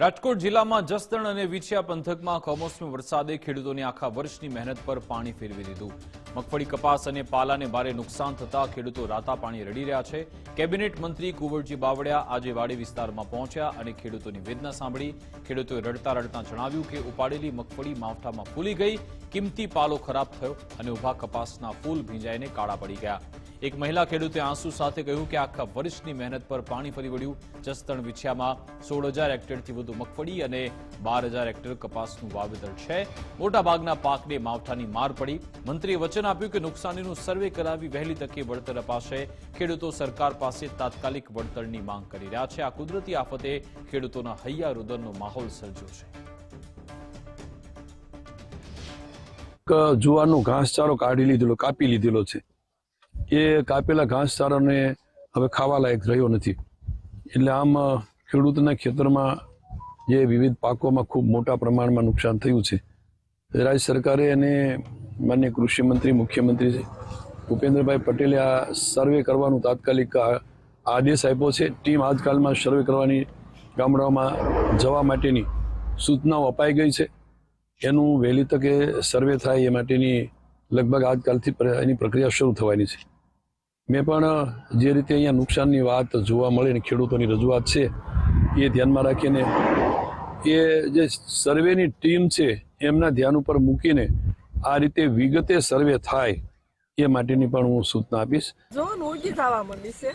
રાજકોટ જિલ્લામાં જસદણ અને વિછિયા પંથકમાં કમોસમી વરસાદે ખેડૂતોની આખા વર્ષની મહેનત પર પાણી ફેરવી દીધું. મગફળી કપાસ અને પાલાને ભારે નુકસાન થતા ખેડૂતો રાતા પાણી રડી રહ્યા છે. કેબિનેટ મંત્રી કુંવરજી બાવળિયા આજે વાડી વિસ્તારમાં પહોંચ્યા અને ખેડૂતોની વેદના સાંભળી. ખેડૂતોએ રડતા રડતા જણાવ્યું કે ઉપાડેલી મગફળી માવઠામાં ફૂલી ગઈ, કિંમતી પાલો ખરાબ થયો અને ઊભા કપાસના ફૂલ ભીંજાઈને કાળા પડી ગયા. એક મહિલા ખેડૂતે આંસુ સાથે કહ્યું કે આખા વર્ષની મહેનત પર પાણી ફરી વળ્યું. જસદણ વિછિયામાં સોળ હજાર હેક્ટરથી વધુ મગફળી અને બાર હજાર હેક્ટર કપાસનું વાવેતર છે. મોટાભાગના પાકને માવઠાની માર પડી. મંત્રીએ વચન આપ્યું કે નુકસાનીનું સર્વે કરાવી વહેલી તકે વળતર અપાશે. ખેડૂતો સરકાર પાસે તાત્કાલિક વળતરની માંગ કરી રહ્યા છે. આ કુદરતી આફતે ખેડૂતોના હૈયા રુદનનો માહોલ સર્જ્યો છે. જુવારનો ઘાસચારો કાઢી લીધેલો, કાપી લીધેલો છે. એ કાપેલા ઘાસચારાને હવે ખાવા લાયક રહ્યો નથી. એટલે આમ ખેડૂતના ખેતરમાં જે વિવિધ પાકોમાં ખૂબ મોટા પ્રમાણમાં નુકસાન થયું છે, રાજ્ય સરકારે અને માન્ય કૃષિમંત્રી મુખ્યમંત્રી ભૂપેન્દ્રભાઈ પટેલે આ સર્વે કરવાનું તાત્કાલિક આદેશ આપ્યો છે. ટીમ આજકાલમાં સર્વે કરવાની ગામડાઓમાં જવા માટેની સૂચનાઓ અપાઈ ગઈ છે. એનું વહેલી તકે સર્વે થાય એ માટેની લગભગ આજકાલથી એની પ્રક્રિયા શરૂ થવાની છે. મેં પણ જે રીતે અહીંયા નુકસાનની વાત જોવા મળે ને ખેડૂતોની રજૂઆત છે એ ધ્યાનમાં રાખીને એ જે સર્વેની ટીમ છે એમના ધ્યાન ઉપર મૂકીને આ રીતે વિગતે સર્વે થાય એ માટેની પણ હું સૂચના આપીશ. જોન ઉગી થવા માંડી છે.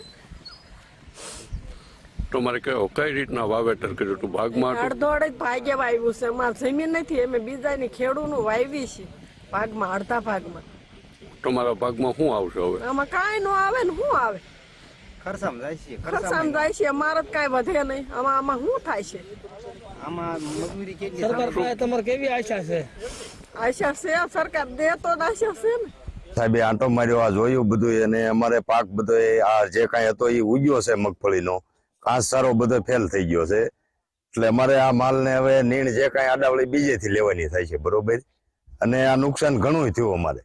તમારે કયો કઈ રીતના વાવેતર કર્યું હતું? ભાગમાં અડધોડ જ ભાગે વાવ્યું છે. અમારે જમીન નથી અમે બીજાની ખેડૂનું વાવી છે. ભાગમાં અડધા ભાગમાં. તમારા ભાગમાં શું આવશે હવે? આમાં કાંઈ ન આવે ને શું આવે? ખરસામ જાય છે ખરસામ જાય છે અમારે કાંઈ વધે નહીં. આમાં આમાં શું થાય છે? આમાં મજૂરી કેટલી સરકાર પાસે તમારે કેવી આશા છે? આશા છે સરકાર દે તો જ આશા છે ને. સાહેબ આંટો માર્યો આ જોયું બધું અને અમારે પાક બધો આ જે કાંઈ હતો એ ઉગ્યો છે મગફળીનો. ઘાસ સારો બધો ફેલ થઈ ગયો છે. એટલે અમારે આ માલને હવે નીણ જે કાંઈ આડાવળી બીજેથી લેવાની થાય છે બરોબર? અને આ નુકસાન ઘણું થયું અમારે.